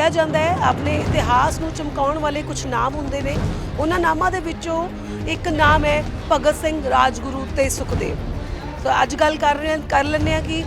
ਕਿਹਾ ਜਾਂਦਾ ਹੈ, ਆਪਣੇ ਇਤਿਹਾਸ ਨੂੰ ਚਮਕਾਉਣ ਵਾਲੇ ਕੁਝ ਨਾਮ ਹੁੰਦੇ ਨੇ। ਉਹਨਾਂ ਨਾਮਾਂ ਦੇ ਵਿੱਚੋਂ ਇੱਕ ਨਾਮ ਹੈ ਭਗਤ ਸਿੰਘ ਰਾਜਗੁਰੂ ਤੇ ਸੁਖਦੇਵ। ਸੋ ਅੱਜ ਗੱਲ ਕਰ ਰਹੇ ਹਾਂ ਕਰ ਲੈਂਦੇ ਹਾਂ ਕਿ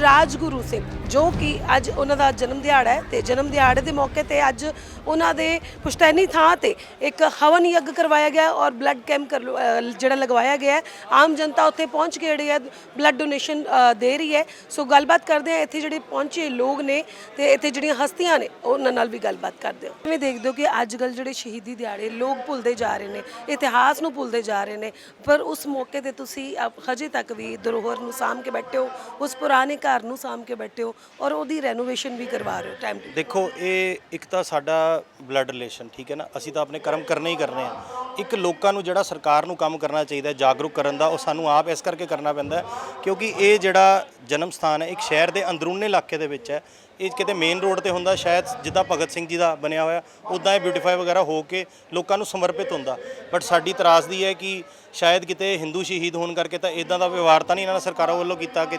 ਰਾਜਗੁਰੂ ਸਿੰਘ। ਜੋ ਕਿ ਅੱਜ ਉਹਨਾਂ ਦਾ ਜਨਮ ਦਿਹਾੜਾ ਹੈ ਤੇ ਜਨਮ ਦਿਹਾੜੇ ਦੇ ਮੌਕੇ ਤੇ ਅੱਜ ਉਹਨਾਂ ਦੇ ਪੁਸ਼ਤੈਨੀ ਥਾਂ ਤੇ ਇੱਕ ਹਵਨ ਯੱਗ ਕਰਵਾਇਆ ਗਿਆ ਔਰ ਬਲੱਡ ਕੈਂਪ ਕਰ ਅ, ਜਿਹੜਾ ਲਗਵਾਇਆ ਗਿਆ ਹੈ। ਆਮ ਜਨਤਾ ਉੱਥੇ ਪਹੁੰਚ ਕੇ ਜਿਹੜੀ ਹੈ ਬਲੱਡ ਡੋਨੇਸ਼ਨ ਦੇ ਰਹੀ ਹੈ। ਸੋ ਗੱਲਬਾਤ ਕਰਦੇ ਹਾਂ ਇੱਥੇ ਜਿਹੜੇ ਪਹੁੰਚੇ ਲੋਕ ਨੇ ਤੇ ਇੱਥੇ ਜਿਹੜੀਆਂ ਹਸਤੀਆਂ ਨੇ ਉਹਨਾਂ ਨਾਲ ਵੀ ਗੱਲਬਾਤ ਕਰਦੇ ਹਾਂ। ਕਿਵੇਂ ਦੇਖਦੇ ਹੋ ਕਿ ਅੱਜ ਕੱਲ ਜਿਹੜੇ ਸ਼ਹੀਦੀ ਦਿਹਾੜੇ ਲੋਕ ਭੁੱਲਦੇ ਜਾ ਰਹੇ ਨੇ ਇਤਿਹਾਸ ਨੂੰ ਭੁੱਲਦੇ ਜਾ ਰਹੇ ਨੇ ਪਰ ਉਸ ਮੌਕੇ ਤੇ ਤੁਸੀਂ ਅਪ- ਹਜੇ ਤੱਕ ਵੀ ਧਰੋਹਰ ਨੂੰ ਸਾਂਭ ਕੇ ਬੈਠੇ ਹੋ ਉਸ ਪੁਰਾਣੇ ਘਰ ਨੂੰ ਸਾਂਭ ਕੇ ਬੈਠੇ ਹੋ। ਔਰ ਉਹਦੀ ਰੈਨੋਵੇਸ਼ਨ ਵੀ ਕਰਵਾ ਰਹੇ ਹੋ ਟਾਈਮ ਟੂ ਦੇਖੋ, ਇਹ ਇੱਕ ਤਾਂ ਸਾਡਾ ਬਲੱਡ ਰਿਲੇਸ਼ਨ ਠੀਕ ਹੈ ਨਾ? ਅਸੀਂ ਤਾਂ ਆਪਣੇ ਕਰਮ ਕਰਨੇ ਹੀ ਕਰਨੇ ਆ। ਇੱਕ ਲੋਕਾਂ ਨੂੰ ਜਿਹੜਾ ਸਰਕਾਰ ਨੂੰ ਕੰਮ ਕਰਨਾ ਚਾਹੀਦਾ ਹੈ ਜਾਗਰੂਕ ਕਰਨ ਦਾ, ਉਹ ਸਾਨੂੰ ਆਪ ਇਸ ਕਰਕੇ ਕਰਨਾ ਪੈਂਦਾ ਹੈ, ਕਿਉਂਕਿ ਇਹ ਜਿਹੜਾ ਜਨਮ ਸਥਾਨ ਹੈ, ਇੱਕ ਸ਼ਹਿਰ ਦੇ ਅੰਦਰੂਨੇ ਇਲਾਕੇ ਦੇ ਵਿੱਚ ਹੈ। ਇਹ ਕਿਤੇ ਮੇਨ ਰੋਡ ਤੇ ਹੁੰਦਾ, ਸ਼ਾਇਦ ਜਿੱਦਾਂ ਭਗਤ ਸਿੰਘ ਜੀ ਦਾ ਬਣਿਆ ਹੋਇਆ ਉਦਾਂ ਇਹ ਬਿਊਟੀਫਾਈ ਵਗੈਰਾ ਹੋ ਕੇ ਲੋਕਾਂ ਨੂੰ ਸਮਰਪਿਤ ਹੁੰਦਾ। ਬਟ ਸਾਡੀ ਤਰਾਸਦੀ ਹੈ ਕਿ ਸ਼ਾਇਦ ਕਿਤੇ ਹਿੰਦੂ ਸ਼ਹੀਦ ਹੋਣ ਕਰਕੇ ਤਾਂ ਇਦਾਂ ਦਾ ਵਿਵਹਾਰ ਤਾਂ ਨਹੀਂ ਇਹਨਾਂ ਨੇ ਸਰਕਾਰਾਂ ਵੱਲੋਂ ਕੀਤਾ ਕਿ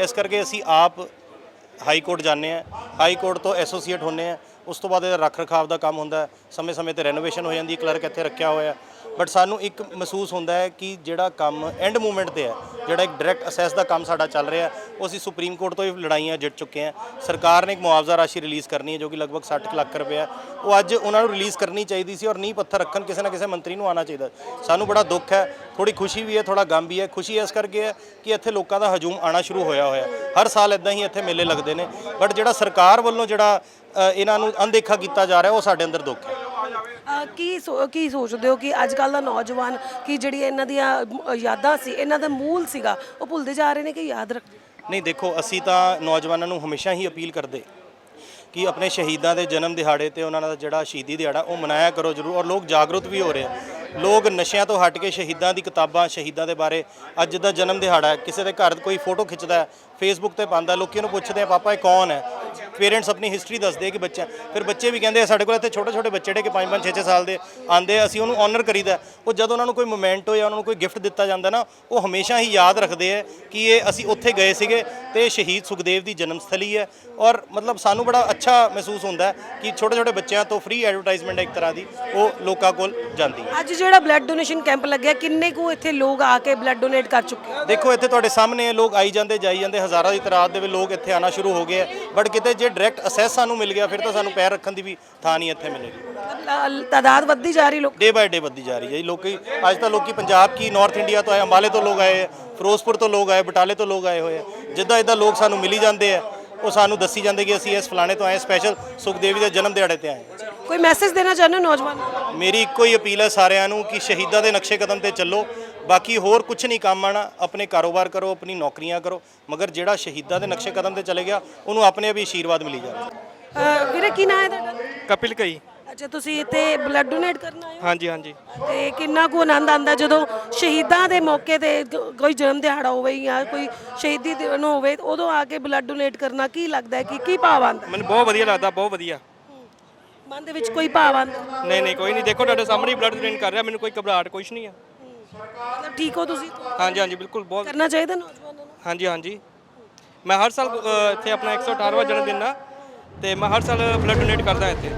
ਇਸ ਕਰਕੇ ਅਸੀਂ ਆਪ ਹਾਈ ਕੋਰਟ ਜਾਂਦੇ ਆ, ਹਾਈ ਕੋਰਟ ਤੋਂ ਐਸੋਸੀਏਟ ਹੁੰਨੇ ਆ, ਉਸ ਤੋਂ ਬਾਅਦ ਇਹਦਾ ਰੱਖ ਰਖਾਵ ਦਾ ਕੰਮ ਹੁੰਦਾ ਸਮੇਂ-ਸਮੇਂ ਤੇ ਰੈਨੋਵੇਸ਼ਨ ਹੋ ਜਾਂਦੀ ਕਲਰਕ ਇੱਥੇ ਰੱਖਿਆ ਹੋਇਆ ਬਟ ਸਾਨੂੰ ਇੱਕ ਮਹਿਸੂਸ ਹੁੰਦਾ ਹੈ ਕਿ ਜਿਹੜਾ ਕੰਮ ਐਂਡ ਮੂਵਮੈਂਟ ਤੇ ਹੈ, ਜਿਹੜਾ ਇੱਕ ਡਾਇਰੈਕਟ ਅਸੈਸ ਦਾ ਕੰਮ ਸਾਡਾ ਚੱਲ ਰਿਹਾ ਉਹ ਅਸੀਂ ਸੁਪਰੀਮ ਕੋਰਟ ਤੋਂ ਹੀ ਲੜਾਈਆਂ ਜਿੱਤ ਚੁੱਕੇ ਹਾਂ। ਸਰਕਾਰ ਨੇ ਇੱਕ ਮੁਆਵਜ਼ਾ ਰਾਸ਼ੀ ਰਿਲੀਜ਼ ਕਰਨੀ ਹੈ, ਜੋ ਕਿ ਲਗਭਗ 60 ਕੁ ਲੱਖ ਰੁਪਏ ਹੈ। ਉਹ ਅੱਜ ਉਹਨਾਂ ਨੂੰ ਰਿਲੀਜ਼ ਕਰਨੀ ਚਾਹੀਦੀ ਸੀ ਔਰ ਨੀਂਹ ਪੱਥਰ ਰੱਖਣ ਕਿਸੇ ਨਾ ਕਿਸੇ ਮੰਤਰੀ ਨੂੰ ਆਉਣਾ ਚਾਹੀਦਾ। ਸਾਨੂੰ ਬੜਾ ਦੁੱਖ ਹੈ ਥੋੜੀ ਖੁਸ਼ੀ ਵੀ ਹੈ ਥੋੜਾ ਗਮ ਵੀ ਹੈ। ਖੁਸ਼ੀ ਇਸ ਕਰਕੇ ਹੈ ਕਿ ਇੱਥੇ ਲੋਕਾਂ ਦਾ ਹਜੂਮ ਆਣਾ ਸ਼ੁਰੂ ਹੋਇਆ ਹੋਇਆ ਹਰ ਸਾਲ ਇਦਾਂ ਹੀ ਇੱਥੇ ਮੇਲੇ ਲੱਗਦੇ ਨੇ। ਬਟ ਜਿਹੜਾ ਸਰਕਾਰ ਵੱਲੋਂ ਜਿਹੜਾ ਇਹਨਾਂ ਨੂੰ ਅਣਦੇਖਾ ਕੀਤਾ ਜਾ ਰਿਹਾ, ਉਹ ਸਾਡੇ ਅੰਦਰ ਦੁੱਖ ਹੈ। ਅ, ਕੀ ਸੋ- ਕੀ ਸੋਚਦੇ ਹੋ ਕਿ ਅੱਜ ਕੱਲ ਦਾ ਨੌਜਵਾਨ ਕਿ ਜਿਹੜੀ ਇਹਨਾਂ ਦੀਆਂ ਅ, ਯਾਦਾਂ ਸੀ ਇਹਨਾਂ ਦਾ ਮੂਲ ਸੀਗਾ ਉਹ ਭੁੱਲਦੇ ਜਾ ਰਹੇ ਨੇ ਕਿ ਯਾਦ ਰੱਖ ਨਹੀਂ ਦੇਖੋ ਅਸੀਂ ਤਾਂ ਨੌਜਵਾਨਾਂ ਨੂੰ ਹਮੇਸ਼ਾ ਹੀ ਅਪੀਲ ਕਰਦੇ ਕਿ ਆਪਣੇ ਸ਼ਹੀਦਾਂ ਦੇ ਜਨਮ ਦਿਹਾੜੇ ਤੇ ਉਹਨਾਂ ਦਾ ਜਿਹੜਾ ਸ਼ਹੀਦੀ ਦਿਹਾੜਾ ਉਹ ਮਨਾਇਆ ਕਰੋ ਜ਼ਰੂਰ ਔਰ ਲੋਕ ਜਾਗਰੂਕ ਵੀ ਹੋ ਰਹੇ ਆ। ਲੋਕ ਨਸ਼ਿਆਂ ਤੋਂ ਹਟ ਕੇ ਸ਼ਹੀਦਾਂ ਦੀ ਕਿਤਾਬਾਂ ਸ਼ਹੀਦਾਂ ਦੇ ਬਾਰੇ ਅੱਜ ਦਾ ਜਨਮ ਦਿਹਾੜਾ ਹੈ ਕਿਸੇ ਦੇ ਘਰ ਕੋਈ ਫੋਟੋ ਖਿੱਚਦਾ ਹੈ ਫੇਸਬੁੱਕ ਤੇ ਪਾਉਂਦਾ ਲੋਕੀ ਉਹਨੂੰ ਪੁੱਛਦੇ ਆ ਪਾਪਾ ਇਹ ਕੌਣ ਹੈ? ਪੇਰੈਂਟਸ ਆਪਣੀ ਹਿਸਟਰੀ ਦੱਸਦੇ ਆ ਕਿ ਬੱਚਾ ਫਿਰ ਬੱਚੇ ਵੀ ਕਹਿੰਦੇ ਆ ਸਾਡੇ ਕੋਲ ਇੱਥੇ ਛੋਟੇ ਛੋਟੇ ਬੱਚੇ ਜਿਹੜੇ ਕਿ 5 5 6 6 ਸਾਲ ਦੇ ਆਂਦੇ ਅਸੀਂ ਉਹਨੂੰ ਆਨਰ ਕਰੀਦਾ ਉਹ ਜਦੋਂ ਉਹਨਾਂ ਨੂੰ ਕੋਈ ਮੋਮੈਂਟੋ ਜਾਂ ਉਹਨਾਂ ਨੂੰ ਕੋਈ ਗਿਫਟ ਦਿੱਤਾ ਜਾਂਦਾ ਨਾ ਉਹ ਹਮੇਸ਼ਾ ਹੀ ਯਾਦ ਰੱਖਦੇ ਆ ਕਿ ਇਹ ਅਸੀਂ ਉੱਥੇ ਗਏ ਸੀਗੇ ਤੇ ਸ਼ਹੀਦ ਸੁਖਦੇਵ ਦੀ ਜਨਮ ਸਥਲੀ ਹੈ। ਔਰ ਮਤਲਬ ਸਾਨੂੰ ਬੜਾ ਅੱਛਾ ਮਹਿਸੂਸ ਹੁੰਦਾ ਕਿ ਛੋਟੇ ਛੋਟੇ ਬੱਚਿਆਂ ਤੋਂ ਫ੍ਰੀ ਐਡਵਰਟਾਈਜ਼ਮੈਂਟ ਇੱਕ ਤਰ੍ਹਾਂ ਦੀ ਉਹ ਲੋਕਾਂ ਕੋਲ ਜਾਂਦੀ ਹੈ। ਅੱਜ ਜਿਹੜਾ ਬਲੱਡ ਡੋਨੇਸ਼ਨ ਕੈਂਪ ਲੱਗਿਆ ਕਿੰਨੇ ਕੁ ਇੱਥੇ ਲੋਕ ਆ ਕੇ ਬਲੱਡ ਡੋਨੇਟ ਕਰ ਚੁੱਕੇ? ਦੇਖੋ ਇੱਥੇ ਤੁਹਾਡੇ ਸਾਹਮਣੇ ਲੋਕ ਆਈ ਜਾਂਦੇ ਜਾਈ ਜਾਂਦੇ ਹਜ਼ਾਰਾਂ ਦੀ ਤਾਦਾਦ ਦੇ ਵਿੱਚ ਲੋਕ ਇੱਥੇ ਆਣਾ ਸ਼ੁਰੂ ਹੋ ਗਏ ਬਟ ਕਿਤੇ ਜੇ ਡਾਇਰੈਕਟ ਅਸੈਸ ਸਾਨੂੰ ਮਿਲ ਗਿਆ ਫਿਰ ਤਾਂ ਸਾਨੂੰ ਪੈਰ ਰੱਖਣ ਦੀ ਵੀ ਥਾਂ ਨਹੀਂ ਇੱਥੇ ਮਿਲੇਗੀ। ਤਾਦਾਦ ਵੱਧਦੀ ਜਾ ਰਹੀ ਲੋਕ ਡੇ ਬਾਏ ਡੇ ਵੱਧਦੀ ਜਾ ਰਹੀ ਹੈ ਜੀ। ਲੋਕੀ ਅੱਜ ਤਾਂ ਲੋਕੀ ਪੰਜਾਬ ਕੀ ਨਾਰਥ ਇੰਡੀਆ ਤੋਂ ਆਏ ਅੰਬਾਲੇ ਤੋਂ ਲੋਕ ਆਏ ਹੈ, ਫਿਰੋਜ਼ਪੁਰ ਤੋਂ ਲੋਕ ਆਏ ਬਟਾਲੇ ਤੋਂ ਲੋਕ ਆਏ ਹੋਏ ਆ। ਜਿੱਦਾਂ ਇਦਾਂ ਲੋਕ ਸਾਨੂੰ ਮਿਲੀ ਜਾਂਦੇ ਆ ਉਹ ਸਾਨੂੰ ਦੱਸੀ ਜਾਂਦੇ ਕਿ ਅਸੀਂ ਇਸ ਫਲਾਣੇ ਤੋਂ ਆਏ ਸਪੈਸ਼ਲ ਸੁਖਦੇਵੀ ਦੇ ਜਨਮ ਦਿਹਾੜੇ ਤੇ ਆਏ ਹਾਂ। ਕੋਈ ਮੈਸੇਜ ਦੇਣਾ ਚਾਹੁੰਦੇ ਹੋ ਨੌਜਵਾਨਾਂ ਮੇਰੀ ਇੱਕੋ ਹੀ ਅਪੀਲ ਹੈ ਸਾਰਿਆਂ ਨੂੰ ਕਿ ਸ਼ਹੀਦਾਂ ਦੇ ਨਕਸ਼ੇ ਕਦਮ ਤੇ ਚੱਲੋ। ਬਾਕੀ ਹੋਰ ਕੁਝ ਨਹੀਂ ਕੰਮ ਆਣਾ ਆਪਣੇ ਕਾਰੋਬਾਰ ਕਰੋ ਆਪਣੀ ਨੌਕਰੀਆਂ ਕਰੋ ਮਗਰ ਜਿਹੜਾ ਸ਼ਹੀਦਾਂ ਦੇ ਨਕਸ਼ੇ ਕਦਮ ਤੇ ਚਲੇ ਗਿਆ ਉਹਨੂੰ ਆਪਣੇ ਆਪ ਹੀ ਆਸ਼ੀਰਵਾਦ ਮਿਲੀ ਜਾਵੇ। ਅ, ਵੀਰੇ ਕੀ ਨਾਂ ਹੈ ਤੁਹਾਡਾ? ਕਪਿਲ ਕਈ ਅੱਛਾ ਤੁਸੀਂ ਇੱਥੇ ਬਲੱਡ ਡੋਨੇਟ ਕਰਨ ਆਏ ਹੋ? ਹਾਂਜੀ ਹਾਂਜੀ। ਤੇ ਕਿੰਨਾ ਕੁ ਆਨੰਦ ਆਉਂਦਾ ਜਦੋਂ ਸ਼ਹੀਦਾਂ ਦੇ ਮੌਕੇ ਤੇ ਕੋਈ ਜਨਮ ਦਿਹਾੜਾ ਹੋਵੇ ਜਾਂ ਕੋਈ ਸ਼ਹੀਦੀ ਦਿਨ ਹੋਵੇ ਉਦੋਂ ਆ ਕੇ ਬਲੱਡ ਡੋਨੇਟ ਕਰਨਾ ਕੀ ਲੱਗਦਾ ਹੈ? ਕਿ ਕੀ ਭਾਵ ਆਉਂਦਾ ਮੈਨੂੰ ਬਹੁਤ ਵਧੀਆ ਲੱਗਦਾ ਬਹੁਤ ਵਧੀਆ। ਮਨ ਦੇ ਵਿੱਚ ਕੋਈ ਭਾਵ ਆਉਂਦਾ ਨਹੀਂ ਨਹੀਂ ਕੋਈ ਨਹੀਂ। ਦੇਖੋ ਤੁਹਾਡੇ ਸਾਹਮਣੇ ਬਲੱਡ ਡੋਨੇਟ ਕਰ ਰਿਹਾ ਮੈਨੂੰ ਕੋਈ ਘਬਰਾਹਟ ਕੁਛ ਨਹੀਂ ਹੈ। ਮਤਲਬ ਠੀਕ ਹੋ ਤੁਸੀਂ? ਹਾਂਜੀ ਹਾਂਜੀ ਬਿਲਕੁਲ ਬਹੁਤ ਕਰਨਾ ਚਾਹੀਦਾ ਨੌਜਵਾਨਾਂ ਨੂੰ? ਹਾਂਜੀ ਹਾਂਜੀ। ਮੈਂ ਹਰ ਸਾਲ ਅ, ਇੱਥੇ ਆਪਣਾ 118ਵਾਂ ਜਨਮ ਦਿਨ ਆ ਤੇ ਮੈਂ ਹਰ ਸਾਲ ਬਲੱਡ ਡੋਨੇਟ ਕਰਦਾ ਇੱਥੇ।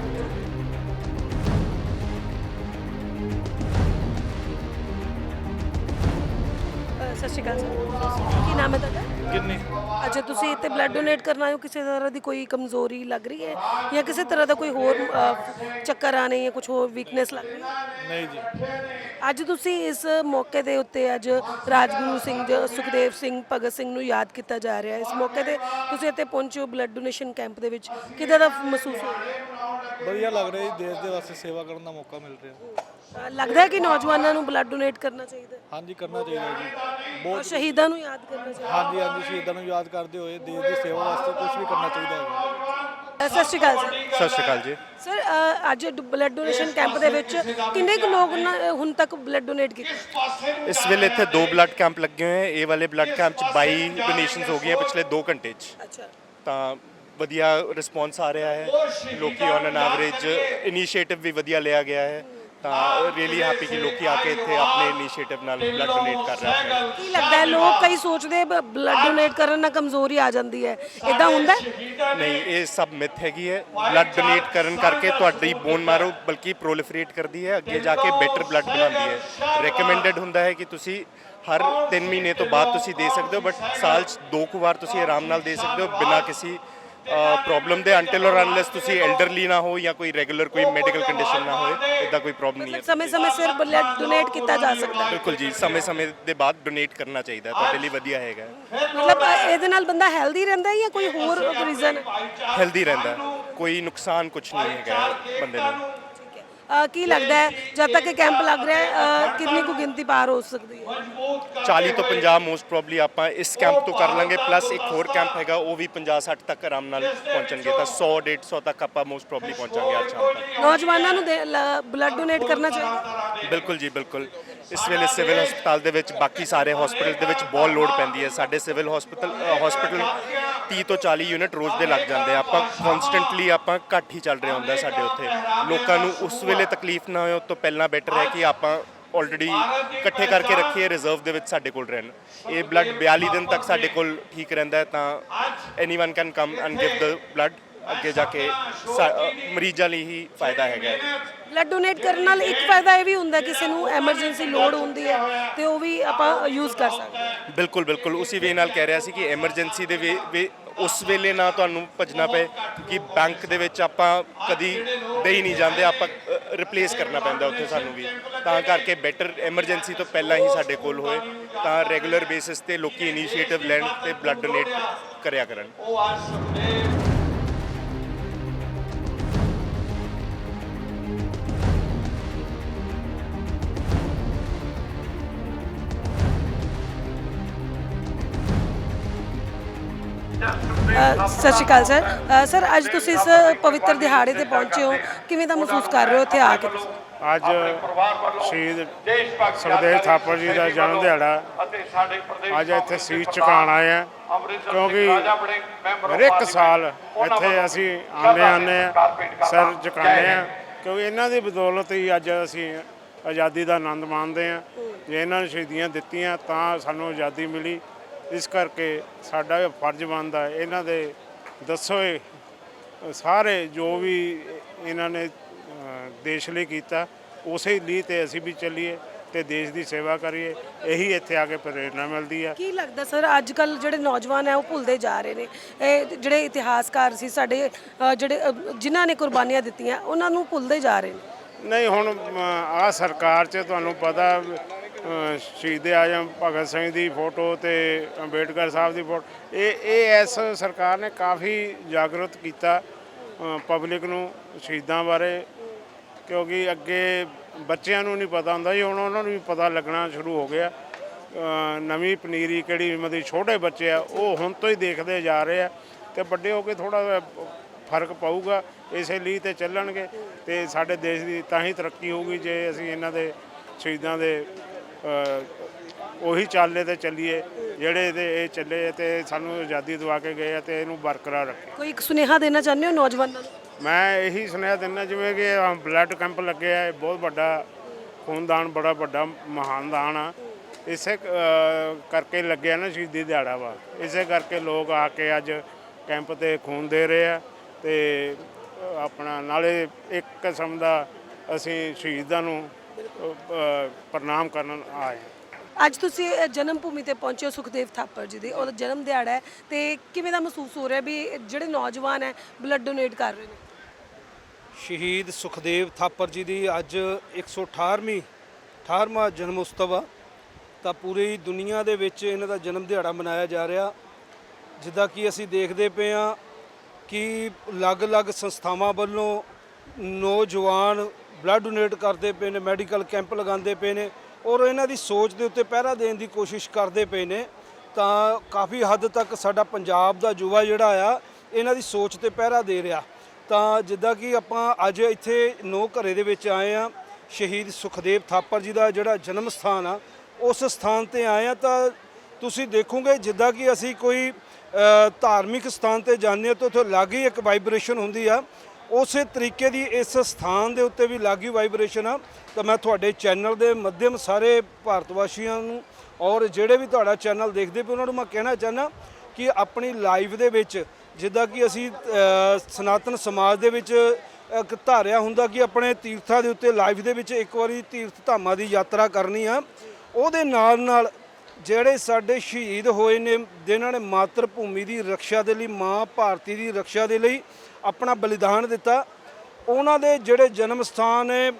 ਸਤਿ ਸ਼੍ਰੀ ਅਕਾਲ ਸਰ। ਕੀ ਨਾਮ ਹੈ ਤੁਹਾਡਾ? ਕਿੰਨੇ ਅੱਛਾ ਤੁਸੀਂ ਇੱਥੇ ਬਲੱਡ ਡੋਨੇਟ ਕਰਨ ਆਏ ਹੋ ਕਿਸੇ ਤਰ੍ਹਾਂ ਦੀ ਕੋਈ ਕਮਜ਼ੋਰੀ ਲੱਗ ਰਹੀ ਹੈ ਜਾਂ ਕਿਸੇ ਤਰ੍ਹਾਂ ਦਾ ਕੋਈ ਹੋਰ ਅ, ਚੱਕਰ ਆਣੇ ਜਾਂ ਕੁਝ ਹੋਰ ਵੀਕਨੈਸ ਲੱਗ ਰਹੀ ਹੈ? ਨਹੀਂ ਜੀ। ਅੱਜ ਤੁਸੀਂ ਇਸ ਮੌਕੇ ਦੇ ਉੱਤੇ ਅੱਜ ਰਾਜਗੁਰੂ ਸਿੰਘ ਜ- ਸੁਖਦੇਵ ਸਿੰਘ ਭਗਤ ਸਿੰਘ ਨੂੰ ਯਾਦ ਕੀਤਾ ਜਾ ਰਿਹਾ ਹੈ। ਇਸ ਮੌਕੇ ਤੇ ਤੁਸੀਂ ਇੱਥੇ ਪਹੁੰਚੇ ਹੋ ਬਲੱਡ ਡੋਨੇਸ਼ਨ ਕੈਂਪ ਦੇ ਵਿੱਚ। ਕਿਦਾਂ ਦਾ ਮਹਿਸੂਸ ਹੋ ਰਿਹਾ ਵਧੀਆ ਲੱਗ ਰਿਹਾ ਜੀ ਦੇਸ਼ ਦੇ ਵਾਸਤੇ ਸੇਵਾ ਕਰਨ ਦਾ ਮੌਕਾ ਮਿਲ ਰਿਹਾ। ਲੱਗਦਾ ਹੈ ਕਿ ਨੌਜਵਾਨਾਂ ਨੂੰ ਬਲੱਡ ਡੋਨੇਟ ਕਰਨਾ ਚਾਹੀਦਾ ਹੈ? ਹਾਂਜੀ ਕਰਨਾ ਚਾਹੀਦਾ ਜੀ। ਔਰ ਸ਼ਹੀਦਾਂ ਨੂੰ ਯਾਦ ਕਰਨਾ ਚਾਹੀਦਾ ਹਾਂਜੀ ਹਾਂਜੀ ਸ਼ਹੀਦਾਂ ਨੂੰ ਯਾਦ ਕਰਦੇ ਹੋਏ ਦੇਸ਼ ਦੀ ਸੇਵਾ ਵਾਸਤੇ ਕੁਝ ਵੀ ਕਰਨਾ ਚਾਹੀਦਾ ਹੈ ਸਤਿ ਸ਼੍ਰੀ ਅਕਾਲ ਸਰ। ਸਤਿ ਸ਼੍ਰੀ ਅਕਾਲ ਜੀ। ਸਰ ਅ, ਅੱਜ ਬਲੱਡ ਡੋਨੇਸ਼ਨ ਕੈਂਪ ਦੇ ਵਿੱਚ ਕਿੰਨੇ ਕੁ ਲੋਕ ਨਾ- ਹੁਣ ਤੱਕ ਬਲੱਡ ਡੋਨੇਟ ਕੀਤੇ? ਇਸ ਵੇਲੇ ਇੱਥੇ ਦੋ ਬਲੱਡ ਕੈਂਪ ਲੱਗੇ ਹੋਏ ਹੈ ਇਹ ਵਾਲੇ ਬਲੱਡ ਕੈਂਪ ਚ 22 ਡੋਨੇਸ਼ਨਸ ਹੋ ਗਈਆਂ ਪਿਛਲੇ 2 ਘੰਟੇ ਚ। ਅੱਛਾ। ਤਾਂ ਵਧੀਆ ਰਿਸਪੌਂਸ ਆ ਰਿਹਾ ਹੈ। ਲੋਕੀ ਔਨ ਐਨ ਐਵਰੇਜ ਇਨੀਸ਼ੀਏਟਿਵ ਵੀ ਵਧੀਆ ਲਿਆ ਗਿਆ ਹੈ। ਤਾਂ ਰੀਲੀ ਹੈਪੀ ਕਿ ਲੋਕੀ ਆ ਕੇ ਇੱਥੇ ਆਪਣੇ ਇਨੀਸ਼ੀਏਟਿਵ ਨਾਲ ਬਲੱਡ ਡੋਨੇਟ ਕਰ ਰਹੇ ਹਨ ਕੀ ਲੱਗਦਾ ਹੈ ਲੋਕ ਕਈ ਸੋਚਦੇ ਬਲੱਡ ਡੋਨੇਟ ਕਰਨ ਨਾਲ ਕਮਜ਼ੋਰੀ ਆ ਜਾਂਦੀ ਹੈ। ਇਦਾਂ ਹੁੰਦਾ ਹੈ? ਨਹੀਂ ਇਹ ਸਭ ਮਿਥ ਹੈਗੀ ਹੈ। ਬਲੱਡ ਡੋਨੇਟ ਕਰਨ ਕਰਕੇ ਤੁਹਾਡੀ ਬੋਨ ਮਾਰੋ ਬਲਕਿ ਪ੍ਰੋਲੀਫਰੇਟ ਕਰਦੀ ਹੈ ਅੱਗੇ ਜਾ ਕੇ ਬੈਟਰ ਬਲੱਡ ਬਣਾਉਂਦੀ ਹੈ। ਰეკਮੈਂਡਡ ਹੁੰਦਾ ਹੈ ਕਿ ਤੁਸੀਂ ਹਰ 3 ਮਹੀਨੇ ਤੋਂ ਬਾਅਦ ਤੁਸੀਂ ਦੇ ਸਕਦੇ ਹੋ ਬਟ ਸਾਲ 'ਚ ਦੋ ਕੁ ਵਾਰ ਤੁਸੀਂ ਆਰਾਮ ਨਾਲ ਦੇ ਸਕਦੇ ਹੋ ਬਿਨਾਂ ਕਿਸੇ ਪ੍ਰੋਬਲਮ ਦੇ ਅੰਟਿਲ ਔਰ ਅਨਲੈਸ ਤੁਸੀਂ ਐਲਡਰਲੀ ਨਾ ਹੋ ਜਾਂ ਕੋਈ ਰੈਗੂਲਰ ਕੋਈ ਮੈਡੀਕਲ ਕੰਡੀਸ਼ਨ ਨਾ ਹੋਏ ਇਦਾਂ ਕੋਈ ਪ੍ਰੋਬਲਮ ਨਹੀਂ ਹੈ। ਸਮੇਂ-ਸਮੇਂ ਸਿਰ ਬਲੱਡ ਡੋਨੇਟ ਕੀਤਾ ਜਾ ਸਕਦਾ ਹੈ। ਬਿਲਕੁਲ ਜੀ ਸਮੇਂ-ਸਮੇਂ ਦੇ ਬਾਅਦ ਡੋਨੇਟ ਕਰਨਾ ਚਾਹੀਦਾ ਤੁਹਾਡੇ ਲਈ ਵਧੀਆ ਹੈਗਾ ਮਤਲਬ ਇਹਦੇ ਨਾਲ ਬੰਦਾ ਹੈਲਦੀ ਰਹਿੰਦਾ ਹੈ ਜਾਂ ਕੋਈ ਹੋਰ ਰੀਜ਼ਨ ਹੈਲਦੀ ਰਹਿੰਦਾ। ਕੋਈ ਨੁਕਸਾਨ ਕੁਝ ਨਹੀਂ ਹੈਗਾ ਬੰਦੇ ਨੂੰ। ਕੀ ਲੱਗਦਾ ਹੈ? ਜਦ ਤੱਕ ਇਹ ਕੈਂਪ ਲੱਗ ਰਿਹਾ ਹੈ ਕਿੰਨੀ ਕੁ ਗਿਣਤੀ ਪਾਰ ਹੋ ਸਕਦੀ ਹੈ? 40 ਤੋਂ 50 ਮੋਸਟ ਪ੍ਰੋਬਬਲੀ ਆਪਾਂ ਇਸ ਕੈਂਪ ਤੋਂ ਕਰ ਲਾਂਗੇ ਪਲੱਸ ਇੱਕ ਹੋਰ ਕੈਂਪ ਹੈਗਾ ਉਹ ਵੀ 50 60 ਤੱਕ ਆਰਾਮ ਨਾਲ ਪਹੁੰਚਣਗੇ। ਤਾਂ 100 150 ਤੱਕ ਆਪਾਂ ਮੋਸਟ ਪ੍ਰੋਬਬਲੀ ਪਹੁੰਚਾਂਗੇ ਅੱਜ ਸ਼ਾਮ ਤੱਕ। ਨੌਜਵਾਨਾਂ ਨੂੰ ਬਲੱਡ ਡੋਨੇਟ ਕਰਨਾ ਚਾਹੀਦਾ? ਬਿਲਕੁਲ ਜੀ ਬਿਲਕੁਲ। ਇਸ ਵੇਲੇ ਸਿਵਲ ਹਸਪਤਾਲ ਦੇ ਵਿੱਚ ਬਾਕੀ ਸਾਰੇ ਹਸਪੀਟਲ ਦੇ ਵਿੱਚ ਬਹੁਤ ਲੋਡ ਪੈਂਦੀ ਹੈ। ਸਾਡੇ ਸਿਵਲ ਹਸਪਤਾਲ ਹਸਪੀਟਲ 30 ਤੋਂ 40 ਯੂਨਿਟ ਰੋਜ਼ ਦੇ ਲੱਗ ਜਾਂਦੇ ਆ। ਆਪਾਂ ਕਨਸਟੈਂਟਲੀ ਆਪਾਂ ਘੱਟ ਹੀ ਚੱਲ ਰਿਹਾ ਹੁੰਦਾ ਸਾਡੇ ਉੱਥੇ। ਲੋਕਾਂ ਨੂੰ ਉਸ ਵੇਲੇ ਤਕਲੀਫ ਨਾ ਹੋਏ, ਉਸ ਤੋਂ ਪਹਿਲਾਂ ਬੈਟਰ ਹੈ ਕਿ ਆਪਾਂ ਆਲਰੇਡੀ ਇਕੱਠੇ ਕਰਕੇ ਰੱਖੀਏ ਰਿਜ਼ਰਵ ਦੇ ਵਿੱਚ ਸਾਡੇ ਕੋਲ ਰਹਿਣ। ਇਹ ਬਲੱਡ 42 ਦਿਨ ਤੱਕ ਸਾਡੇ ਕੋਲ ਠੀਕ ਰਹਿੰਦਾ ਹੈ, ਤਾਂ anyone can come and give the blood ਅੱਗੇ ਜਾ ਕੇ ਸਾ- ਮਰੀਜ਼ਾਂ ਲਈ ਹੀ ਫਾਇਦਾ ਹੈਗਾ ਬਲੱਡ ਡੋਨੇਟ ਕਰਨ ਨਾਲ ਇੱਕ ਫਾਇਦਾ ਇਹ ਵੀ ਹੁੰਦਾ ਕਿਸੇ ਨੂੰ ਐਮਰਜੈਂਸੀ ਲੋੜ ਹੁੰਦੀ ਹੈ, ਤੇ ਉਹ ਵੀ ਆਪਾਂ ਯੂਜ਼ ਕਰ ਸਕਦੇ ਹਾਂ। ਬਿਲਕੁਲ ਬਿਲਕੁਲ। ਉਸੇ ਵੇ ਨਾਲ ਕਹਿ ਰਿਹਾ ਸੀ ਕਿ ਐਮਰਜੈਂਸੀ ਦੇ ਵੇ, ਵੇ- ਉਸ ਵੇਲੇ ਨਾ ਤੁਹਾਨੂੰ ਭੱਜਣਾ ਪਏ ਕਿ ਬੈਂਕ ਦੇ ਵਿੱਚ ਆਪਾਂ ਕਦੀ ਦੇ ਹੀ ਨਹੀਂ ਜਾਂਦੇ, ਆਪਾਂ ਰਿਪਲੇਸ ਕਰਨਾ ਪੈਂਦਾ ਉੱਥੇ ਸਾਨੂੰ ਵੀ। ਤਾਂ ਕਰਕੇ ਬੈਟਰ ਐਮਰਜੈਂਸੀ ਤੋਂ ਪਹਿਲਾਂ ਹੀ ਸਾਡੇ ਕੋਲ ਹੋਏ, ਤਾਂ ਰੈਗੂਲਰ ਬੇਸਿਸ ਤੇ ਲੋਕੀ ਇਨੀਸ਼ੀਏਟਿਵ ਲੈਣ ਤੇ ਬਲੱਡ ਡੋਨੇਟ ਕਰਿਆ ਕਰਨ। ਸਤਿ ਸ਼੍ਰੀ ਅਕਾਲ ਸਰ। ਸਰ, ਅੱਜ ਤੁਸੀਂ ਇਸ ਪਵਿੱਤਰ ਦਿਹਾੜੇ ਤੇ ਪਹੁੰਚੇ ਹੋ। ਕਿਵੇਂ ਦਾ ਮਹਿਸੂਸ ਕਰ ਰਹੇ ਹੋ ਇੱਥੇ ਆ ਕੇ ਅੱਜ ਸ਼ਹੀਦ ਸੁਖਦੇਵ ਥਾਪਰ ਜੀ ਦਾ ਜਨਮ ਦਿਹਾੜਾ। ਅੱਜ ਇੱਥੇ ਸੀਸ ਝੁਕਾਉਣ ਆਏ ਆ। ਕਿਉਂਕਿ ਹਰ ਇੱਕ ਸਾਲ ਇੱਥੇ ਅਸੀਂ ਆਉਂਦੇ ਆਉਂਦੇ ਆ, ਸਰ ਚੁਕਾਉਂਦੇ ਆ। ਕਿਉਂਕਿ ਇਹਨਾਂ ਦੀ ਬਦੌਲਤ ਹੀ ਅੱਜ ਅਸੀਂ ਆਜ਼ਾਦੀ ਦਾ ਆਨੰਦ ਮਾਣਦੇ ਆ। ਜੇ ਇਹਨਾਂ ਨੂੰ ਸ਼ਹੀਦੀਆਂ ਦਿੱਤੀਆਂ ਤਾਂ ਸਾਨੂੰ ਆਜ਼ਾਦੀ ਮਿਲੀ। ਇਸ ਕਰਕੇ ਸਾਡਾ ਇਹ ਫਰਜ਼ ਬਣਦਾ ਹੈ। ਇਹਨਾਂ ਦੇ ਦੱਸੋਏ ਸਾਰੇ ਜੋ ਵੀ ਇਹਨਾਂ ਨੇ ਦੇਸ਼ ਲਈ ਕੀਤਾ ਉਸੇ ਲਈ ਤੇ ਅਸੀਂ ਵੀ ਚੱਲੀਏ ਤੇ ਦੇਸ਼ ਦੀ ਸੇਵਾ ਕਰੀਏ। ਇਹੀ ਇੱਥੇ ਆ ਕੇ ਪ੍ਰੇਰਣਾ ਮਿਲਦੀ ਆ। ਕੀ ਲੱਗਦਾ ਸਰ ਅੱਜ ਕੱਲ ਜਿਹੜੇ ਨੌਜਵਾਨ ਹੈ ਉਹ ਭੁੱਲਦੇ ਜਾ ਰਹੇ ਨੇ। ਇਹ ਜਿਹੜੇ ਇਤਿਹਾਸਕਾਰ ਸੀ ਸਾਡੇ ਜਿਹੜੇ ਜਿਨ੍ਹਾਂ ਨੇ ਕੁਰਬਾਨੀਆਂ ਦਿੱਤੀਆਂ ਉਹਨਾਂ ਨੂੰ ਭੁੱਲਦੇ ਜਾ ਰਹੇ ਨੇ। ਨਹੀਂ ਹੁਣ ਆ ਸਰਕਾਰ 'ਚ ਤੁਹਾਨੂੰ ਪਤਾ ਸ਼ਹੀਦ ਆਜਮ ਭਗਤ ਸਿੰਘ ਦੀ ਫੋਟੋ ਤੇ ਅੰਬੇਡਕਰ ਸਾਹਿਬ ਦੀ ਫੋਟੋ, ਇਹ ਇਹ ਇਸ ਸਰਕਾਰ ਨੇ ਕਾਫੀ ਜਾਗਰੂਕ ਕੀਤਾ ਪਬਲਿਕ ਨੂੰ ਸ਼ਹੀਦਾਂ ਬਾਰੇ, ਕਿਉਂਕਿ ਅੱਗੇ ਬੱਚਿਆਂ ਨੂੰ ਨਹੀਂ ਪਤਾ ਹੁੰਦਾ ਜੀ, ਹੁਣ ਉਹਨਾਂ ਨੂੰ ਵੀ ਪਤਾ ਲੱਗਣਾ ਸ਼ੁਰੂ ਹੋ ਗਿਆ। ਨਵੀਂ ਪਨੀਰੀ ਕਿਹੜੀ ਮਤਲਬ ਛੋਟੇ ਬੱਚੇ ਆ, ਉਹ ਹੁਣ ਤੋਂ ਹੀ ਦੇਖਦੇ ਜਾ ਰਹੇ ਆ ਤੇ ਵੱਡੇ ਹੋ ਕੇ ਥੋੜਾ ਫ਼ਰਕ ਪਊਗਾ, ਇਸੇ ਲਈ ਤੇ ਚੱਲਣਗੇ ਤੇ ਸਾਡੇ ਦੇਸ਼ ਦੀ ਤਾਂ ਹੀ ਤਰੱਕੀ ਹੋਊਗੀ ਜੇ ਅਸੀਂ ਇਹਨਾਂ ਦੇ ਸ਼ਹੀਦਾਂ ਦੇ ਉਹੀ ਚਾਲੇ ਤੇ ਚੱਲੀਏ ਜਿਹੜੇ ਤੇ ਇਹ ਚੱਲੇ ਤੇ ਸਾਨੂੰ ਆਜ਼ਾਦੀ ਦਵਾ ਕੇ ਗਏ ਆ ਤੇ ਇਹਨੂੰ ਬਰਕਰਾਰ ਰੱਖੇ। ਕੋਈ ਇੱਕ ਸੁਨੇਹਾ ਦੇਣਾ ਚਾਹੁੰਦੇ ਹੋ ਨੌਜਵਾਨਾਂ ਨੂੰ? ਮੈਂ ਇਹੀ ਸੁਨੇਹਾ ਦਿੰਦਾ ਜਿਵੇਂ ਕਿ ਬਲੱਡ ਕੈਂਪ ਲੱਗਿਆ ਇਹ ਬਹੁਤ ਵੱਡਾ ਖੂਨਦਾਨ ਬੜਾ ਵੱਡਾ ਮਹਾਨ ਦਾਨ ਆ। ਇਸੇ ਕਰਕੇ ਲੱਗਿਆ ਨਾ ਸ਼ਹੀਦੀ ਦਿਹਾੜਾ ਵਾ। ਇਸੇ ਕਰਕੇ ਲੋਕ ਆ ਕੇ ਅੱਜ ਕੈਂਪ ਤੇ ਖੂਨ ਦੇ ਰਹੇ ਆ ਤੇ ਆਪਣਾ ਨਾਲੇ ਇੱਕ ਕਿਸਮ ਦਾ ਅਸੀਂ ਸ਼ਹੀਦਾਂ ਨੂੰ ਪ੍ਰਣਾਮ ਕਰਨ ਆਏ। ਅੱਜ ਤੁਸੀਂ ਜਨਮ ਭੂਮੀ ਤੇ ਪਹੁੰਚੇ ਹੋ ਸੁਖਦੇਵ ਥਾਪਰ ਜੀ ਦੇ। ਉਹਦਾ ਜਨਮ ਦਿਹਾੜਾ ਹੈ। ਤੇ ਕਿਵੇਂ ਦਾ ਮਹਿਸੂਸ ਹੋ ਰਿਹਾ ਵੀ ਜਿਹੜੇ ਨੌਜਵਾਨ ਹੈ ਬਲੱਡ ਡੋਨੇਟ ਕਰ ਰਹੇ ਨੇ? ਸ਼ਹੀਦ ਸੁਖਦੇਵ ਥਾਪਰ ਜੀ ਦੀ ਅੱਜ 118ਵੀਂ 18ਵਾਂ ਜਨਮ ਉਤਸਵ ਆ। ਤਾਂ ਪੂਰੀ ਦੁਨੀਆ ਦੇ ਵਿੱਚ ਇਹਨਾਂ ਦਾ ਜਨਮ ਦਿਹਾੜਾ ਮਨਾਇਆ ਜਾ ਰਿਹਾ। ਜਿੱਦਾਂ ਕਿ ਅਸੀਂ ਦੇਖਦੇ ਪਏ ਆ ਕਿ ਅਲੱਗ-ਅਲੱਗ ਸੰਸਥਾਵਾਂ ਵੱਲੋਂ ਨੌਜਵਾਨ ਬਲੱਡ ਡੋਨੇਟ ਕਰਦੇ ਪਏ ਨੇ, ਮੈਡੀਕਲ ਕੈਂਪ ਲਗਾਉਂਦੇ ਪਏ ਨੇ ਔਰ ਇਹਨਾਂ ਦੀ ਸੋਚ ਦੇ ਉੱਤੇ ਪਹਿਰਾ ਦੇਣ ਦੀ ਕੋਸ਼ਿਸ਼ ਕਰਦੇ ਪਏ ਨੇ, ਤਾਂ ਕਾਫੀ ਹੱਦ ਤੱਕ ਸਾਡਾ ਪੰਜਾਬ ਦਾ ਯੁਵਾ ਜਿਹੜਾ ਆ, ਇਹਨਾਂ ਦੀ ਸੋਚ ਤੇ ਪਹਿਰਾ ਦੇ ਰਿਹਾ। ਤਾਂ ਜਿੱਦਾਂ ਕਿ ਆਪਾਂ ਅੱਜ ਇੱਥੇ ਨੋ ਘਰੇ ਦੇ ਵਿੱਚ ਆਏ ਆ ਸ਼ਹੀਦ ਸੁਖਦੇਵ ਥਾਪਰ ਜੀ ਦਾ ਜਿਹੜਾ ਜਨਮ ਸਥਾਨ ਆ, ਉਸ ਸਥਾਨ ਤੇ ਆਏ ਆ ਤਾਂ ਤੁਸੀਂ ਦੇਖੋਗੇ ਜਿੱਦਾਂ ਕਿ ਅਸੀਂ ਕੋਈ ਧਾਰਮਿਕ ਸਥਾਨ ਤੇ ਜਾਂਦੇ ਹਾਂ, ਤਾਂ ਉੱਥੇ ਅਲੱਗ ਹੀ ਇੱਕ ਵਾਈਬ੍ਰੇਸ਼ਨ ਹੁੰਦੀ ਆ ਉਸੇ ਤਰੀਕੇ ਦੀ ਇਸ ਸਥਾਨ ਦੇ ਉੱਤੇ ਵੀ ਲਾਗੀ ਵਾਈਬ੍ਰੇਸ਼ਨ ਆ। ਤਾਂ ਮੈਂ ਤੁਹਾਡੇ ਚੈਨਲ ਦੇ ਮਾਧਿਅਮ ਸਾਰੇ ਭਾਰਤ ਵਾਸੀਆਂ ਨੂੰ ਔਰ ਜਿਹੜੇ ਵੀ ਤੁਹਾਡਾ ਚੈਨਲ ਦੇਖਦੇ ਪਏ, ਉਹਨਾਂ ਨੂੰ ਮੈਂ ਕਹਿਣਾ ਚਾਹੁੰਦਾ ਕਿ ਆਪਣੀ ਲਾਈਫ ਦੇ ਵਿੱਚ ਜਿੱਦਾਂ ਕਿ ਅਸੀਂ ਸਨਾਤਨ ਸਮਾਜ ਦੇ ਵਿੱਚ ਇੱਕ ਧਾਰਿਆ ਹੁੰਦਾ ਕਿ ਆਪਣੇ ਤੀਰਥਾਂ ਦੇ ਉੱਤੇ ਲਾਈਫ ਦੇ ਵਿੱਚ ਇੱਕ ਵਾਰੀ ਤੀਰਥ ਧਾਮਾਂ ਦੀ ਯਾਤਰਾ ਕਰਨੀ ਆ। ਉਹਦੇ ਨਾਲ ਨਾਲ ਜਿਹੜੇ ਸਾਡੇ ਸ਼ਹੀਦ ਹੋਏ ਨੇ, ਜਿਨ੍ਹਾਂ ਨੇ ਮਾਤਰ ਭੂਮੀ ਦੀ ਰੱਖਿਆ ਦੇ ਲਈ, ਮਾਂ ਭਾਰਤੀ ਦੀ ਰੱਖਿਆ ਦੇ ਲਈ ਆਪਣਾ ਬਲੀਦਾਨ ਦਿੱਤਾ। ਉਹਨਾਂ ਦੇ ਜਿਹੜੇ ਜਨਮ ਸਥਾਨ ਹੈ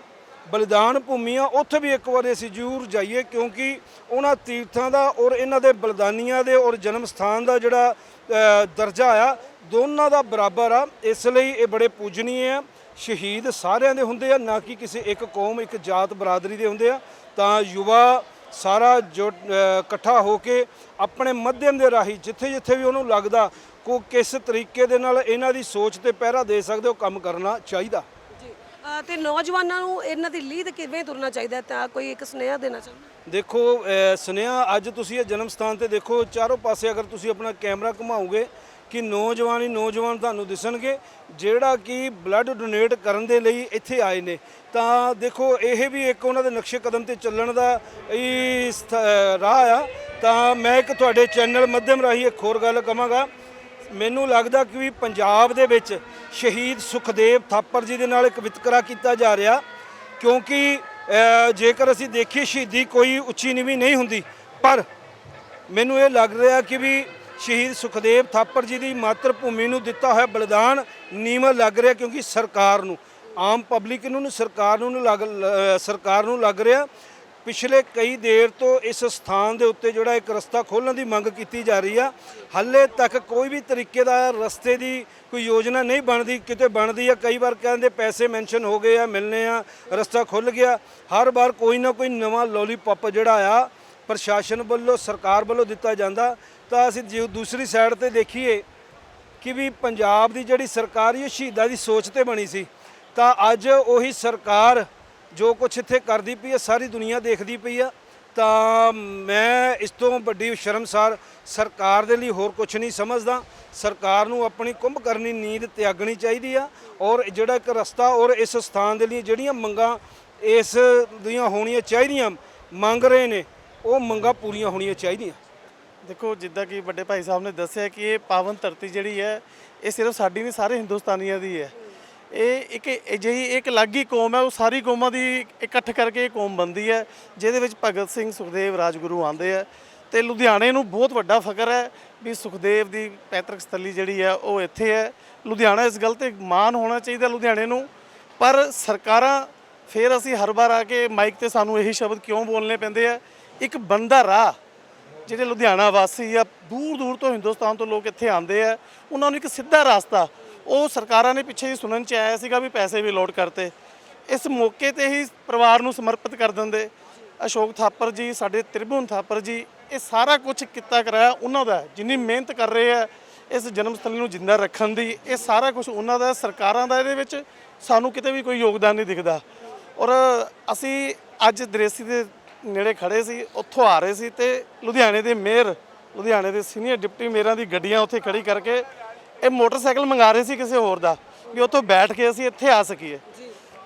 ਬਲੀਦਾਨ ਭੂਮੀਆਂ, ਉੱਥੇ ਵੀ ਇੱਕ ਵਾਰੀ ਅਸੀਂ ਜ਼ਰੂਰ ਜਾਈਏ ਕਿਉਂਕਿ ਉਹਨਾਂ ਤੀਰਥਾਂ ਦਾ ਔਰ ਇਹਨਾਂ ਦੇ ਬਲੀਦਾਨੀਆਂ ਦੇ ਔਰ ਜਨਮ ਸਥਾਨ ਦਾ ਜਿਹੜਾ ਦਰਜਾ ਆ, ਦੋਨਾਂ ਦਾ ਬਰਾਬਰ ਆ। ਇਸ ਲਈ ਇਹ ਬੜੇ ਪੂਜਨੀਏ ਆ। ਸ਼ਹੀਦ ਸਾਰਿਆਂ ਦੇ ਹੁੰਦੇ ਆ, ਨਾ ਕਿ ਕਿਸੇ ਇੱਕ ਕੌਮ, ਇੱਕ ਜਾਤ ਬਰਾਦਰੀ ਦੇ ਹੁੰਦੇ ਆ। ਤਾਂ ਯੁਵਾ ਸਾਰਾ ਜੋ ਇਕੱਠਾ ਹੋ ਕੇ ਆਪਣੇ ਮਾਧਿਅਮ ਦੇ ਰਾਹੀਂ ਜਿੱਥੇ ਜਿੱਥੇ ਵੀ ਉਹਨੂੰ ਲੱਗਦਾ ਕੋ ਕਿਸ ਤਰੀਕੇ ਦੇ ਨਾਲ ਇਹਨਾਂ ਦੀ ਸੋਚ ਤੇ ਪਹਿਰਾ ਦੇ ਸਕਦੇ ਉਹ ਕੰਮ ਕਰਨਾ ਚਾਹੀਦਾ? ਜੀ ਅ, ਤੇ ਨੌਜਵਾਨਾਂ ਨੂੰ ਇਹਨਾਂ ਦੀ ਲੀਡ ਕਿਵੇਂ ਤੁਰਨਾ ਚਾਹੀਦਾ ਹੈ? ਤਾਂ ਕੋਈ ਇੱਕ ਸੁਨੇਹਾ ਦੇਣਾ ਚਾਹੁੰਦਾ ਦੇਖੋ ਸੁਨੇਹਾ ਅੱਜ ਤੁਸੀਂ ਇਹ ਜਨਮ ਸਥਾਨ ਤੇ ਦੇਖੋ ਚਾਰੋਂ ਪਾਸੇ ਅਗਰ ਤੁਸੀਂ ਆਪਣਾ ਕੈਮਰਾ ਘੁਮਾਓਗੇ ਕਿ ਨੌਜਵਾਨ ਹੀ ਨੌਜਵਾਨ ਤੁਹਾਨੂੰ ਦਿਸਣਗੇ ਜਿਹੜਾ ਕਿ ਬਲੱਡ ਡੋਨੇਟ ਕਰਨ ਦੇ ਲਈ ਇੱਥੇ ਆਏ ਨੇ। ਤਾਂ ਦੇਖੋ ਇਹ ਵੀ ਇੱਕ ਉਹਨਾਂ ਦੇ ਨਕਸ਼ੇ ਕਦਮ ਤੇ ਚੱਲਣ ਦਾ ਹੀ ਸਥ- ਰਾਹ ਆ। ਤਾਂ ਮੈਂ ਇੱਕ ਤੁਹਾਡੇ ਚੈਨਲ ਮਾਧਿਅਮ ਰਾਹੀਂ ਇੱਕ ਹੋਰ ਗੱਲ ਕਵਾਂਗਾ। ਮੈਨੂੰ ਲੱਗਦਾ ਕਿ ਵੀ ਪੰਜਾਬ ਦੇ ਵਿੱਚ ਸ਼ਹੀਦ ਸੁਖਦੇਵ ਥਾਪਰ ਜੀ ਦੇ ਨਾਲ ਇੱਕ ਵਿਤਕਰਾ ਕੀਤਾ ਜਾ ਰਿਹਾ, ਕਿਉਂਕਿ ਜੇਕਰ ਅਸੀਂ ਦੇਖੀਏ ਸ਼ਹੀਦੀ ਕੋਈ ਉੱਚੀ ਨੀਵੀਂ ਨਹੀਂ ਹੁੰਦੀ, ਪਰ ਮੈਨੂੰ ਇਹ ਲੱਗ ਰਿਹਾ ਕਿ ਵੀ ਸ਼ਹੀਦ ਸੁਖਦੇਵ ਥਾਪਰ ਜੀ ਦੀ ਮਾਤਰ ਭੂਮੀ ਨੂੰ ਦਿੱਤਾ ਹੋਇਆ ਬਲੀਦਾਨ ਨੀਵਾਂ ਲੱਗ ਰਿਹਾ ਕਿਉਂਕਿ ਸਰਕਾਰ ਨੂੰ, ਆਮ ਪਬਲਿਕ ਨੂੰ, ਸਰਕਾਰ ਨੂੰ ਨਹੀਂ ਲੱਗ ਸਰਕਾਰ ਨੂੰ ਲੱਗ ਰਿਹਾ। ਪਿਛਲੇ ਕਈ ਦੇਰ ਤੋਂ ਇਸ ਸਥਾਨ ਦੇ ਉੱਤੇ ਜਿਹੜਾ ਇੱਕ ਰਸਤਾ ਖੋਲ੍ਹਣ ਦੀ ਮੰਗ ਕੀਤੀ ਜਾ ਰਹੀ ਆ। ਹਾਲੇ ਤੱਕ ਕੋਈ ਵੀ ਤਰੀਕੇ ਦਾ ਰਸਤੇ ਦੀ ਕੋਈ ਯੋਜਨਾ ਨਹੀਂ ਬਣਦੀ। ਕਿਤੇ ਬਣਦੀ ਆ, ਕਈ ਵਾਰ ਕਹਿੰਦੇ ਪੈਸੇ ਮੈਂਸ਼ਨ ਹੋ ਗਏ ਆ, ਮਿਲਨੇ ਆ, ਰਸਤਾ ਖੁੱਲ ਗਿਆ। ਹਰ ਵਾਰ ਕੋਈ ਨਾ ਕੋਈ ਨਵਾਂ ਲੋਲੀਪੌਪ ਜਿਹੜਾ ਆ, ਪ੍ਰਸ਼ਾਸਨ ਵੱਲੋਂ, ਸਰਕਾਰ ਵੱਲੋਂ ਦਿੱਤਾ ਜਾਂਦਾ। ਤਾਂ ਅਸੀਂ ਜੇ ਦੂਸਰੀ ਸਾਈਡ ਤੇ ਦੇਖੀਏ ਕਿ ਵੀ ਪੰਜਾਬ ਦੀ ਜਿਹੜੀ ਸਰਕਾਰ, ਇਹ ਸ਼ਹੀਦਾਂ ਦੀ ਸੋਚ ਤੇ ਬਣੀ ਸੀ। ਤਾਂ ਅੱਜ ਉਹੀ ਸਰਕਾਰ ਜੋ ਕੁਝ ਇੱਥੇ ਕਰਦੀ ਪਈ ਹੈ ਸਾਰੀ ਦੁਨੀਆ ਦੇਖਦੀ ਪਈ ਆ, ਤਾਂ ਮੈਂ ਇਸ ਤੋਂ ਵੱਡੀ ਸ਼ਰਮਸਾਰ ਸਰਕਾਰ ਦੇ ਲਈ ਹੋਰ ਕੁਝ ਨਹੀਂ ਸਮਝਦਾ। ਸਰਕਾਰ ਨੂੰ ਆਪਣੀ ਕੁੰਭ ਕਰਨੀ ਨੀਂਦ ਤਿਆਗਣੀ ਚਾਹੀਦੀ ਆ ਔਰ ਜਿਹੜਾ ਇੱਕ ਰਸਤਾ ਔਰ ਇਸ ਸਥਾਨ ਦੇ ਲਈ ਜਿਹੜੀਆਂ ਮੰਗਾਂ ਇਸ ਦੀਆਂ ਹੋਣੀਆਂ ਚਾਹੀਦੀਆਂ, ਮੰਗ ਰਹੇ ਨੇ, ਉਹ ਮੰਗਾਂ ਪੂਰੀਆਂ ਹੋਣੀਆਂ ਚਾਹੀਦੀਆਂ। ਦੇਖੋ, ਜਿੱਦਾਂ ਕਿ ਵੱਡੇ ਭਾਈ ਸਾਹਿਬ ਨੇ ਦੱਸਿਆ ਕਿ ਇਹ ਪਾਵਨ ਧਰਤੀ ਜਿਹੜੀ ਹੈ, ਇਹ ਸਿਰਫ ਸਾਡੀ ਨਹੀਂ, ਸਾਰੇ ਹਿੰਦੁਸਤਾਨੀਆਂ ਦੀ ਹੈ। ਇਹ ਇੱਕ ਅਜਿਹੀ ਇੱਕ ਅਲੱਗ ਹੀ ਕੌਮ ਹੈ, ਉਹ ਸਾਰੀ ਕੌਮਾਂ ਦੀ ਇਕੱਠ ਕਰਕੇ ਇਹ ਕੌਮ ਬਣਦੀ ਹੈ, ਜਿਹਦੇ ਵਿੱਚ ਭਗਤ ਸਿੰਘ, ਸੁਖਦੇਵ, ਰਾਜਗੁਰੂ ਆਉਂਦੇ ਆ ਤੇ ਲੁਧਿਆਣੇ ਨੂੰ ਬਹੁਤ ਵੱਡਾ ਫਖਰ ਹੈ ਵੀ ਸੁਖਦੇਵ ਦੀ ਪੈਤਰਕ ਸਥਲੀ ਜਿਹੜੀ ਹੈ, ਉਹ ਇੱਥੇ ਹੈ। ਲੁਧਿਆਣਾ ਇਸ ਗੱਲ ਤੇ ਮਾਣ ਹੋਣਾ ਚਾਹੀਦਾ ਲੁਧਿਆਣੇ ਨੂੰ, ਪਰ ਸਰਕਾਰਾਂ ਫਿਰ ਅਸੀਂ ਹਰ ਵਾਰ ਆ ਕੇ ਮਾਈਕ ਤੇ ਸਾਨੂੰ ਇਹੀ ਸ਼ਬਦ ਕਿਉਂ ਬੋਲਨੇ ਪੈਂਦੇ ਆ? ਇੱਕ ਬੰਦਾ ਰਾਹ, ਜਿਹੜੇ ਲੁਧਿਆਣਾ ਵਾਸੀ ਆ ਦੂਰ ਦੂਰ ਤੋਂ ਹਿੰਦੁਸਤਾਨ ਤੋਂ ਲੋਕ ਇੱਥੇ ਆਉਂਦੇ ਆ, ਉਹਨਾਂ ਨੂੰ ਇੱਕ ਸਿੱਧਾ ਰਸਤਾ ਉਹ ਸਰਕਾਰਾਂ ਨੇ ਪਿੱਛੇ ਹੀ ਸੁਣਨ ਚ ਆਇਆ ਸੀਗਾ ਵੀ ਪੈਸੇ ਵੀ ਲੋਡ ਕਰਤੇ। ਇਸ ਮੌਕੇ ਤੇ ਹੀ ਪਰਿਵਾਰ ਨੂੰ ਸਮਰਪਿਤ ਕਰ ਦਿੰਦੇ। ਅਸ਼ੋਕ ਥਾਪਰ ਜੀ, ਸਾਡੇ ਤ੍ਰਿਭੁਵਨ ਥਾਪਰ ਜੀ, ਇਹ ਸਾਰਾ ਕੁਝ ਕੀਤਾ ਕਰਾਇਆ ਉਹਨਾਂ ਦਾ, ਜਿੰਨੀ ਮਿਹਨਤ ਕਰ ਰਹੇ ਆ, ਇਸ ਜਨਮ ਸਥਲੀ ਨੂੰ ਜਿੰਦਾ ਰੱਖਣ ਦੀ, ਇਹ ਸਾਰਾ ਕੁਝ ਉਹਨਾਂ ਦਾ, ਸਰਕਾਰਾਂ ਦਾ ਇਹਦੇ ਵਿੱਚ ਸਾਨੂੰ ਕਿਤੇ ਵੀ ਕੋਈ ਯੋਗਦਾਨ ਨਹੀਂ ਦਿਖਦਾ। ਔਰ ਅਸੀਂ ਅੱਜ ਦਰੇਸੀ ਦੇ ਨੇੜੇ ਖੜੇ ਸੀ, ਉੱਥੋਂ ਆ ਰਹੇ ਸੀ ਤੇ ਲੁਧਿਆਣੇ ਦੇ ਮੇਅਰ, ਲੁਧਿਆਣੇ ਦੇ ਸੀਨੀਅਰ ਡਿਪਟੀ ਮੇਅਰਾਂ ਦੀ ਗੱਡੀਆਂ ਉੱਥੇ ਖੜੀ ਕਰਕੇ ਇਹ ਮੋਟਰਸਾਈਕਲ ਮੰਗਾ ਰਹੇ ਸੀ ਕਿਸੇ ਹੋਰ ਦਾ ਵੀ ਉੱਥੋਂ ਬੈਠ ਕੇ ਅਸੀਂ ਇੱਥੇ ਆ ਸਕੀਏ।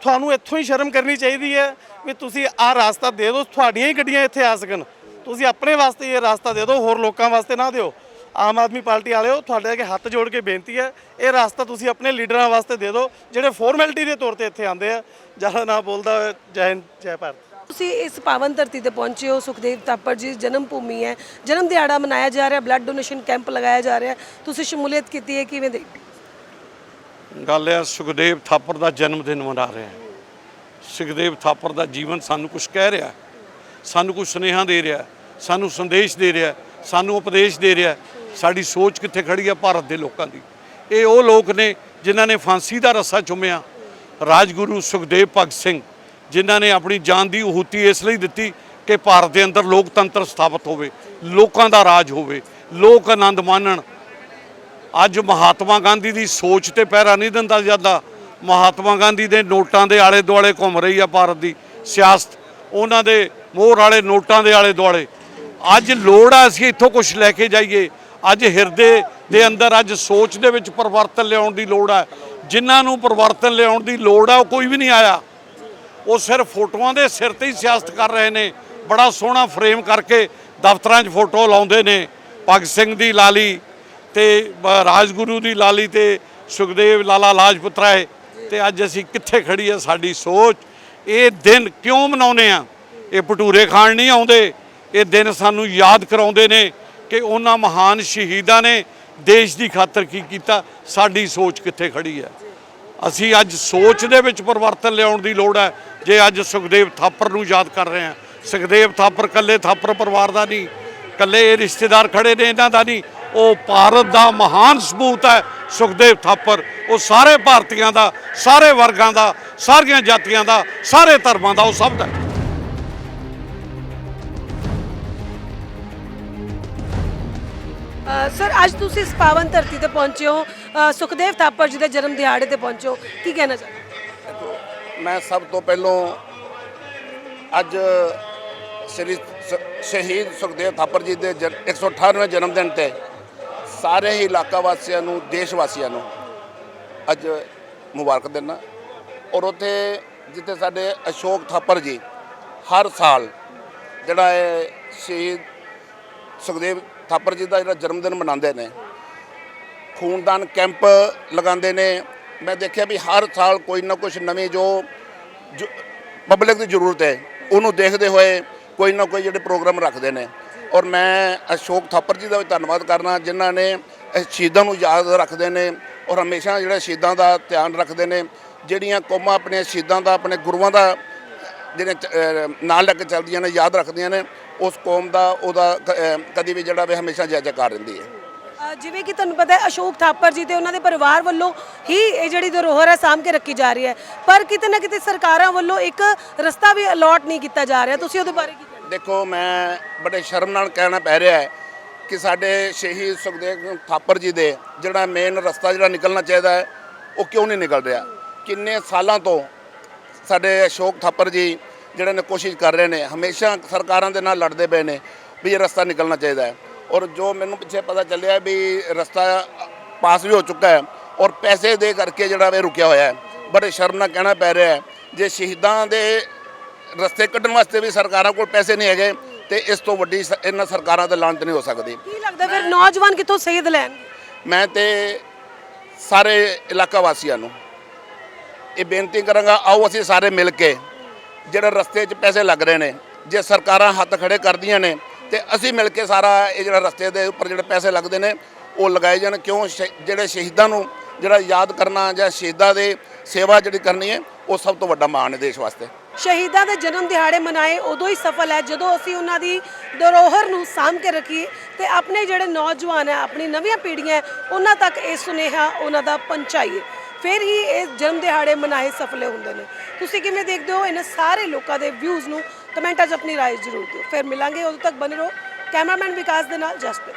ਤੁਹਾਨੂੰ ਇੱਥੋਂ ਹੀ ਸ਼ਰਮ ਕਰਨੀ ਚਾਹੀਦੀ ਹੈ ਵੀ ਤੁਸੀਂ ਆਹ ਰਾਸਤਾ ਦੇ ਦਿਓ ਤੁਹਾਡੀਆਂ ਹੀ ਗੱਡੀਆਂ ਇੱਥੇ ਆ ਸਕਣ। ਤੁਸੀਂ ਆਪਣੇ ਵਾਸਤੇ ਇਹ ਰਾਸਤਾ ਦੇ ਦਿਓ ਹੋਰ ਲੋਕਾਂ ਵਾਸਤੇ ਨਾ ਦਿਓ। ਆਮ ਆਦਮੀ ਪਾਰਟੀ ਵਾਲਿਓ ਤੁਹਾਡੇ ਅੱਗੇ ਹੱਥ ਜੋੜ ਕੇ ਬੇਨਤੀ ਹੈ ਇਹ ਰਾਸਤਾ ਤੁਸੀਂ ਆਪਣੇ ਲੀਡਰਾਂ ਵਾਸਤੇ ਦੇ ਦਿਓ ਜਿਹੜੇ ਫਾਰਮੈਲਿਟੀ ਦੇ ਤੌਰ ਤੇ ਇੱਥੇ ਆਉਂਦੇ ਆ। ਜ਼ਿਆਦਾ ਨਾ ਬੋਲਦਾ ਜੈ ਹਿੰਦ ਜੈ ਭਾਰਤ। ਤੁਸੀਂ ਇਸ ਪਾਵਨ ਧਰਤੀ ਤੇ ਪਹੁੰਚੇ ਹੋ, ਸੁਖਦੇਵ ਥਾਪਰ ਜੀ, ਜਨਮ ਭੂਮੀ ਹੈ। ਜਨਮ ਦਿਹਾੜਾ ਮਨਾਇਆ ਜਾ ਰਿਹਾ ਬਲੱਡ ਡੋਨੇਸ਼ਨ ਕੈਂਪ ਲਗਾਇਆ ਜਾ ਰਿਹਾ। ਤੁਸੀਂ ਸ਼ਮੂਲੀਅਤ ਕੀਤੀ ਹੈ, ਕਿਵੇਂ ਦੇ ਗੱਲ ਹੈ ਸੁਖਦੇਵ ਥਾਪਰ ਦਾ ਜਨਮ ਦਿਨ ਮਨਾ ਰਹੇ ਹਾਂ। ਸੁਖਦੇਵ ਥਾਪਰ ਦਾ ਜੀਵਨ ਸਾਨੂੰ ਕੁਝ ਕਹਿ ਰਿਹਾ ਸਾਨੂੰ ਕੁਝ ਸੁਨੇਹਾ ਦੇ ਰਿਹਾ ਸਾਨੂੰ ਸੰਦੇਸ਼ ਦੇ ਰਿਹਾ ਸਾਨੂੰ ਉਪਦੇਸ਼ ਦੇ ਰਿਹਾ ਸਾਡੀ ਸੋਚ ਕਿੱਥੇ ਖੜੀ ਹੈ? ਭਾਰਤ ਦੇ ਲੋਕਾਂ ਦੀ। ਇਹ ਉਹ ਲੋਕ ਨੇ ਜਿਨ੍ਹਾਂ ਨੇ ਫਾਂਸੀ ਦਾ ਰੱਸਾ ਚੁੰਮਿਆ। ਰਾਜਗੁਰੂ ਸੁਖਦੇਵ ਭਗਤ ਸਿੰਘ ਜਿਨ੍ਹਾਂ ਨੇ ਆਪਣੀ ਜਾਨ ਦੀ ਆਹੂਤੀ ਇਸ ਲਈ ਦਿੱਤੀ ਕਿ ਭਾਰਤ ਦੇ ਅੰਦਰ ਲੋਕਤੰਤਰ ਸਥਾਪਿਤ ਹੋਵੇ, ਲੋਕਾਂ ਦਾ ਰਾਜ ਹੋਵੇ, ਲੋਕ ਆਨੰਦ ਮਾਣਨ। ਅੱਜ ਮਹਾਤਮਾ ਗਾਂਧੀ ਦੀ ਸੋਚ ਤੇ ਪਹਿਰਾ ਨਹੀਂ ਦਿੰਦਾ ਜਾਂਦਾ। ਮਹਾਤਮਾ ਗਾਂਧੀ ਦੇ ਨੋਟਾਂ ਦੇ ਆਲੇ ਦੁਆਲੇ ਘੁੰਮ ਰਹੀ ਆ ਭਾਰਤ ਦੀ ਸਿਆਸਤ। ਉਹਨਾਂ ਦੇ ਮੋਹਰ ਵਾਲੇ ਨੋਟਾਂ ਦੇ ਆਲੇ ਦੁਆਲੇ ਅੱਜ ਲੋੜ ਆ ਅਸੀਂ ਇੱਥੋਂ ਕੁਝ ਲੈ ਕੇ ਜਾਈਏ। ਅੱਜ ਹਿਰਦੇ ਦੇ ਅੰਦਰ ਅੱਜ ਸੋਚ ਦੇ ਵਿੱਚ ਪਰਿਵਰਤਨ ਲਿਆਉਣ ਦੀ ਲੋੜ ਹੈ ਜਿਨ੍ਹਾਂ ਨੂੰ ਪਰਿਵਰਤਨ ਲਿਆਉਣ ਦੀ ਲੋੜ ਆ, ਉਹ ਕੋਈ ਵੀ ਨਹੀਂ ਆਇਆ। ਉਹ ਸਿਰਫ ਫੋਟੋਆਂ ਦੇ ਸਿਰ ਤੇ ਹੀ ਸਿਆਸਤ ਕਰ ਰਹੇ ਨੇ। ਬੜਾ ਸੋਹਣਾ ਫਰੇਮ ਕਰਕੇ ਦਫ਼ਤਰਾਂ 'ਚ ਫੋਟੋ ਲਾਉਂਦੇ ਨੇ। ਭਗਤ ਸਿੰਘ ਦੀ ਲਾਲੀ ਤੇ ਰਾਜਗੁਰੂ ਦੀ ਲਾਲੀ ਤੇ ਸੁਖਦੇਵ ਲਾਲਾ ਲਾਜਪਤ ਰਾਏ ਤੇ ਅੱਜ ਅਸੀਂ ਕਿੱਥੇ ਖੜੀ ਹੈ ਸਾਡੀ ਸੋਚ। ਇਹ ਦਿਨ ਕਿਉਂ ਮਨਾਉਂਦੇ ਆ? ਇਹ ਭਟੂਰੇ ਖਾਣ ਨਹੀਂ ਆਉਂਦੇ। ਇਹ ਦਿਨ ਸਾਨੂੰ ਯਾਦ ਕਰਾਉਂਦੇ ਨੇ ਕਿ ਉਹਨਾਂ ਮਹਾਨ ਸ਼ਹੀਦਾਂ ਨੇ ਦੇਸ਼ ਦੀ ਖਾਤਰ ਕੀ ਕੀਤਾ। ਸਾਡੀ ਸੋਚ ਕਿੱਥੇ ਖੜੀ ਹੈ ਅਸੀਂ ਅੱਜ ਸੋਚ ਦੇ ਵਿੱਚ ਪਰਿਵਰਤਨ ਲਿਆਉਣ ਦੀ ਲੋੜ ਹੈ ਜੇ ਅੱਜ ਸੁਖਦੇਵ ਥਾਪਰ ਨੂੰ ਯਾਦ ਕਰ ਰਹੇ ਹਾਂ। ਸੁਖਦੇਵ ਥਾਪਰ ਕੱਲੇ ਥਾਪਰ ਪਰਿਵਾਰ ਦਾ ਨਹੀਂ ਕੱਲੇ ਇਹ ਰਿਸ਼ਤੇਦਾਰ ਖੜੇ ਨੇ, ਇਹਨਾਂ ਦਾ ਨਹੀਂ। ਉਹ ਭਾਰਤ ਦਾ ਮਹਾਨ ਸਬੂਤ ਹੈ, ਸੁਖਦੇਵ ਥਾਪਰ। ਉਹ ਸਾਰੇ ਭਾਰਤੀਆਂ ਦਾ, ਸਾਰੇ ਵਰਗਾਂ ਦਾ, ਸਾਰੀਆਂ ਜਾਤੀਆਂ ਦਾ, ਸਾਰੇ ਧਰਮਾਂ ਦਾ ਉਹ ਸਭ ਦਾ ਸਰ, ਅੱਜ ਤੁਸੀਂ ਇਸ ਪਾਵਨ ਧਰਤੀ ਤੇ ਪਹੁੰਚੇ ਹੋ। ਸੁਖਦੇਵ ਥਾਪਰ ਜੀ ਦੇ ਜਨਮ ਦਿਹਾੜੇ ਤੇ ਪਹੁੰਚੇ ਹੋ। ਕੀ ਕਹਿਣਾ ਚਾਹੁੰਦੇ ਮੈਂ ਸਭ ਤੋਂ ਪਹਿਲੋਂ ਅੱਜ ਸ੍ਰੀ ਸ- ਸ਼ਹੀਦ ਸੁਖਦੇਵ ਥਾਪਰ ਜੀ ਦੇ ਜਨ- 118ਵੇਂ ਜਨਮ ਦਿਨ ਤੇ ਸਾਰੇ ਹੀ ਇਲਾਕਾ ਵਾਸੀਆਂ ਨੂੰ, ਦੇਸ਼ ਵਾਸੀਆਂ ਨੂੰ ਅੱਜ ਮੁਬਾਰਕ ਦਿੰਦਾ। ਔਰ ਉੱਥੇ ਜਿੱਥੇ ਸਾਡੇ ਅਸ਼ੋਕ ਥਾਪਰ ਜੀ ਹਰ ਸਾਲ ਜਿਹੜਾ ਹੈ ਸ਼ਹੀਦ ਸੁਖਦੇਵ ਥਾਪਰ ਜੀ ਦਾ ਜਿਹੜਾ ਜਨਮ ਦਿਨ ਮਨਾਉਂਦੇ ਨੇ, ਖੂਨਦਾਨ ਕੈਂਪ ਲਗਾਉਂਦੇ ਨੇ ਮੈਂ ਦੇਖਿਆ ਵੀ ਹਰ ਸਾਲ ਕੋਈ ਨਾ ਕੁਝ ਨਵੀਂ ਜੋ ਪਬਲਿਕ ਦੀ ਜ਼ਰੂਰਤ ਹੈ, ਉਹਨੂੰ ਦੇਖਦੇ ਹੋਏ ਕੋਈ ਨਾ ਕੋਈ ਜਿਹੜੇ ਪ੍ਰੋਗਰਾਮ ਰੱਖਦੇ ਨੇ। ਔਰ ਮੈਂ ਅਸ਼ੋਕ ਥਾਪਰ ਜੀ ਦਾ ਵੀ ਧੰਨਵਾਦ ਕਰਨਾ ਜਿਨ੍ਹਾਂ ਨੇ ਸ਼ਹੀਦਾਂ ਨੂੰ ਯਾਦ ਰੱਖਦੇ ਨੇ ਔਰ ਹਮੇਸ਼ਾ ਜਿਹੜਾ ਸ਼ਹੀਦਾਂ ਦਾ ਧਿਆਨ ਰੱਖਦੇ ਨੇ, ਜਿਹੜੀਆਂ ਕੌਮਾਂ ਆਪਣੇ ਸ਼ਹੀਦਾਂ ਦਾ, ਆਪਣੇ ਗੁਰੂਆਂ ਦਾ ਜਿਹੜੇ ਨਾਲ ਲੈ ਕੇ ਚੱਲਦੀਆਂ ਨੇ, ਯਾਦ ਰੱਖਦੀਆਂ ਨੇ, ਉਸ ਕੌਮ ਦਾ, ਉਹਦਾ ਕ- ਕਦੀ ਵੀ ਜਿਹੜਾ ਵੀ ਹਮੇਸ਼ਾ ਜਾਇਜ਼ਾ ਕਰ ਰਹਿੰਦੀ ਹੈ। ਜਿਵੇਂ ਕਿ ਤੁਹਾਨੂੰ ਪਤਾ ਹੈ, ਅਸ਼ੋਕ ਥਾਪਰ ਜੀ ਤੇ ਉਹਨਾਂ ਦੇ ਪਰਿਵਾਰ ਵੱਲੋਂ ਹੀ ਇਹ ਜਿਹੜੀ ਧਰੋਹਰ ਹੈ ਸਾਂਭ ਕੇ ਰੱਖੀ ਜਾ ਰਹੀ ਹੈ। ਪਰ ਕਿਤੇ ਨਾ ਕਿਤੇ ਸਰਕਾਰਾਂ ਵੱਲੋਂ ਇੱਕ ਰਸਤਾ ਵੀ ਅਲਾਟ ਨਹੀਂ ਕੀਤਾ ਜਾ ਰਿਹਾ। ਤੁਸੀਂ ਉਹਦੇ ਬਾਰੇ ਕੀ ਕਹਿਣਾ? ਦੇਖੋ, ਮੈਂ ਬੜੇ ਸ਼ਰਮ ਨਾਲ ਕਹਿਣਾ ਪੈ ਰਿਹਾ ਹੈ ਕਿ ਸਾਡੇ ਸ਼ਹੀਦ ਸੁਖਦੇਵ ਥਾਪਰ ਜੀ ਦੇ ਜਿਹੜਾ ਮੇਨ ਰਸਤਾ ਜਿਹੜਾ ਨਿਕਲਣਾ ਚਾਹੀਦਾ ਹੈ, ਉਹ ਕਿਉਂ ਨਹੀਂ ਨਿਕਲ ਰਿਹਾ? ਕਿੰਨੇ ਸਾਲਾਂ ਤੋਂ ਸਾਡੇ ਅਸ਼ੋਕ ਥਾਪਰ ਜੀ ਜਿਹੜੇ ਨੇ ਕੋਸ਼ਿਸ਼ ਕਰ ਰਹੇ ਨੇ, ਹਮੇਸ਼ਾ ਸਰਕਾਰਾਂ ਦੇ ਨਾਲ ਲੜਦੇ ਪਏ ਨੇ ਵੀ ਇਹ ਰਸਤਾ ਨਿਕਲਣਾ ਚਾਹੀਦਾ ਹੈ। ਔਰ ਜੋ ਮੈਨੂੰ ਪਿੱਛੇ ਪਤਾ ਚੱਲਿਆ ਵੀ ਰਸਤਾ ਪਾਸ ਵੀ ਹੋ ਚੁੱਕਾ ਹੈ ਔਰ ਪੈਸੇ ਦੇ ਕਰਕੇ ਜਿਹੜਾ ਵੇ ਰੁਕਿਆ ਹੋਇਆ ਹੈ। ਬੜੇ ਸ਼ਰਮ ਨਾਲ ਕਹਿਣਾ ਪੈ ਰਿਹਾ ਹੈ। ਜੇ ਸ਼ਹੀਦਾਂ ਦੇ ਰਸਤੇ ਕੱਢਣ ਵਾਸਤੇ ਵੀ ਸਰਕਾਰਾਂ ਕੋਲ ਪੈਸੇ ਨਹੀਂ ਹੈਗੇ ਤੇ ਇਸ ਤੋਂ ਵੱਡੀ ਸ- ਇਹਨਾਂ ਸਰਕਾਰਾਂ ਤੇ ਲਾਂਟ ਨਹੀਂ ਹੋ ਸਕਦੀ। ਕੀ ਲੱਗਦਾ ਫਿਰ ਨੌਜਵਾਨ ਕਿੱਥੋਂ ਸੇਧ ਲੈਣਗੇ? ਮੈਂ ਤੇ ਸਾਰੇ ਇਲਾਕਾ ਵਾਸੀਆਂ ਨੂੰ ਇਹ ਬੇਨਤੀ ਕਰਾਂਗਾ ਆਓ ਅਸੀਂ ਸਾਰੇ ਮਿਲ ਕੇ ਜਿਹੜੇ ਰਸਤੇ 'ਚ ਪੈਸੇ ਲੱਗ ਰਹੇ ਨੇ ਜੇ ਸਰਕਾਰਾਂ ਹੱਥ ਖੜੇ ਕਰਦੀਆਂ ਨੇ ਤੇ ਅਸੀਂ ਮਿਲ ਕੇ ਸਾਰਾ ਇਹ ਜਿਹੜਾ ਰਸਤੇ ਦੇ ਉੱਪਰ ਜਿਹੜੇ ਪੈਸੇ ਲੱਗਦੇ ਨੇ, ਉਹ ਲਗਾਏ ਜਾਣ। ਕਿਉਂ? ਸ਼- ਜਿਹੜੇ ਸ਼ਹੀਦਾਂ ਨੂੰ ਜਿਹੜਾ ਯਾਦ ਕਰਨਾ ਜਾਂ ਸ਼ਹੀਦਾਂ ਦੇ ਸੇਵਾ ਜਿਹੜੀ ਕਰਨੀ ਹੈ, ਉਹ ਸਭ ਤੋਂ ਵੱਡਾ ਮਾਣ ਹੈ ਦੇਸ਼ ਵਾਸਤੇ। ਸ਼ਹੀਦਾਂ ਦੇ ਜਨਮ ਦਿਹਾੜੇ ਮਨਾਏ, ਉਦੋਂ ਹੀ ਸਫਲ ਹੈ। ਜਦੋਂ ਅਸੀਂ ਉਹਨਾਂ ਦੀ ਧਰੋਹਰ ਨੂੰ ਸਾਂਭ ਕੇ ਰੱਖੀਏ ਤੇ ਆਪਣੇ ਜਿਹੜੇ ਨੌਜਵਾਨ ਹੈ, ਆਪਣੀ ਨਵੀਆਂ ਪੀੜ੍ਹੀਆਂ ਉਹਨਾਂ ਤੱਕ ਇਹ ਸੁਨੇਹਾ ਉਹਨਾਂ ਦਾ ਪਹੁੰਚਾਈਏ। ਫਿਰ ਹੀ ਇਹ ਜਨਮ ਦਿਹਾੜੇ ਮਨਾਏ ਸਫਲੇ ਹੁੰਦੇ ਨੇ। ਤੁਸੀਂ ਕਿਵੇਂ ਦੇਖਦੇ ਹੋ? ਇਹਨਾਂ ਸਾਰੇ ਲੋਕਾਂ ਦੇ ਵਿਊਜ਼ ਨੂੰ ਕਮੈਂਟਾਂ 'ਚ ਆਪਣੀ ਰਾਏ ਜ਼ਰੂਰ ਦਿਓ। ਫਿਰ ਮਿਲਾਂਗੇ, ਉਦੋਂ ਤੱਕ ਬਣੇ ਰਹੋ। ਕੈਮਰਾਮੈਨ ਵਿਕਾਸ ਦੇ ਨਾਲ ਜਸਪ੍ਰੀਤ।